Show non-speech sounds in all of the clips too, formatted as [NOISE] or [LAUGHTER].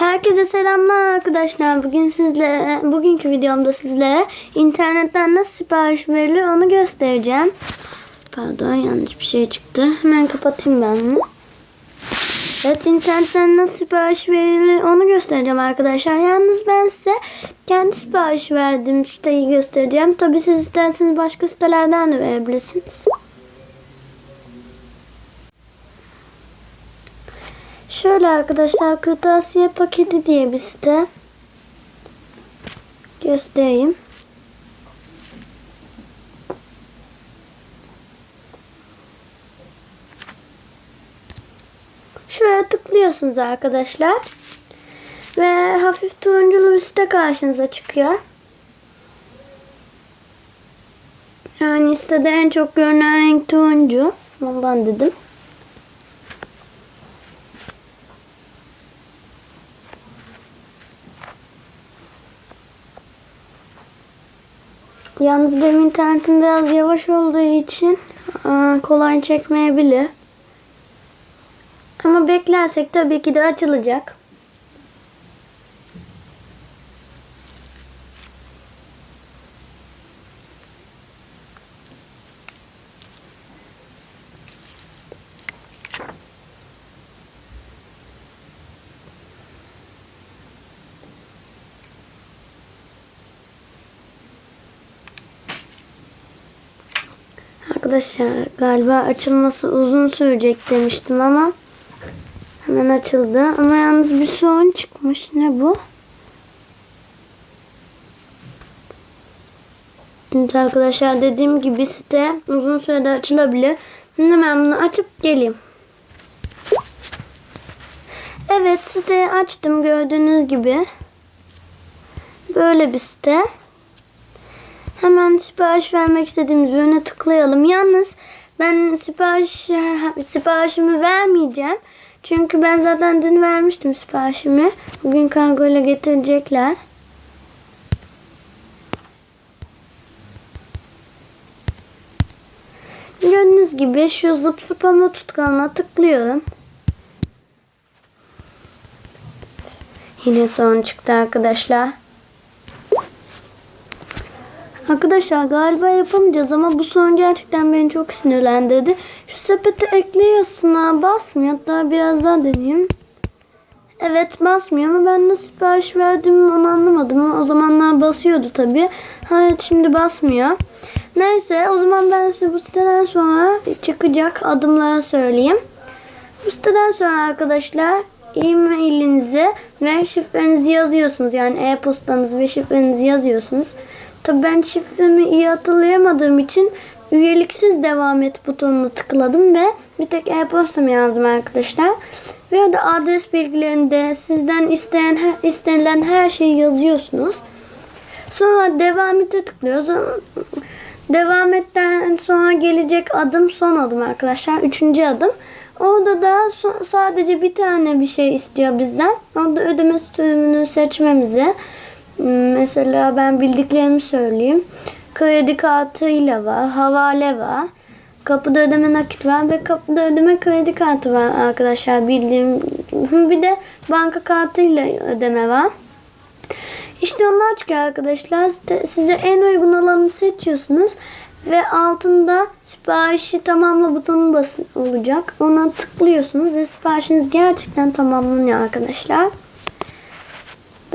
Herkese selamlar arkadaşlar. Bugün sizle bugünkü videomda sizlere internetten nasıl sipariş verilir onu göstereceğim. Pardon yanlış bir şey çıktı. Hemen kapatayım ben bunu. Evet internetten nasıl sipariş verilir onu göstereceğim arkadaşlar. Yalnız ben size kendi sipariş verdiğim siteyi göstereceğim. Tabi siz isterseniz başka sitelerden de verebilirsiniz. Şöyle arkadaşlar kırtasiye paketi diye bir site. Göstereyim. Şuraya tıklıyorsunuz arkadaşlar. Ve hafif turunculu bir site karşınıza çıkıyor. Yani sitede en çok görünen renk turuncu. Ondan dedim. Yalnız benim internetim biraz yavaş olduğu için kolay çekmeyebilir. Ama beklersek tabii ki de açılacak. Arkadaşlar galiba açılması uzun sürecek demiştim ama hemen açıldı. Ama yalnız bir sorun çıkmış. Ne bu? Evet arkadaşlar dediğim gibi site uzun sürede açılabilir. Şimdi ben bunu açıp geleyim. Evet siteyi açtım gördüğünüz gibi. Böyle bir site. Hemen sipariş vermek istediğimiz ürüne tıklayalım. Yalnız ben sipariş siparişimi vermeyeceğim. Çünkü ben zaten dün vermiştim siparişimi. Bugün kargo ile getirecekler. Gördüğünüz gibi şu zıp zıplama tutkanına tıklıyorum. Yine sorun çıktı arkadaşlar. Arkadaşlar galiba yapamayacağız ama bu son gerçekten beni çok sinirlendirdi. Şu sepete ekliyorsun ha basmıyor. Hatta biraz daha deneyeyim. Evet basmıyor ama ben nasıl sipariş verdiğimi onu anlamadım. O zamanlar basıyordu tabi. Evet şimdi basmıyor. Neyse o zaman ben size bu siteden sonra çıkacak adımları söyleyeyim. Bu siteden sonra arkadaşlar e-mailinizi ve şifrenizi yazıyorsunuz. Yani e-postanızı ve şifrenizi yazıyorsunuz. Tabii ben şifremi iyi hatırlayamadığım için üyeliksiz devam et butonuna tıkladım ve bir tek e-postamı yazdım arkadaşlar. Ve o da adres bilgilerinde sizden isteyen istenilen her şeyi yazıyorsunuz. Sonra devam ete tıklıyoruz. Devam etten sonra gelecek adım son adım arkadaşlar. Üçüncü adım. Orada da sadece bir tane bir şey istiyor bizden. Orada ödeme sürümünü seçmemizi. Mesela ben bildiklerimi söyleyeyim. Kredi kartıyla var, havale var. Kapıda ödeme nakit var ve kapıda ödeme kredi kartı var arkadaşlar bildiğim. [LAUGHS] Bir de banka kartıyla ödeme var. İşte onlar çıkıyor arkadaşlar. Size en uygun olanı seçiyorsunuz. Ve altında siparişi tamamla butonu basın olacak. Ona tıklıyorsunuz ve siparişiniz gerçekten tamamlanıyor arkadaşlar.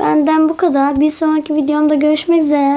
Benden bu kadar. Bir sonraki videomda görüşmek üzere.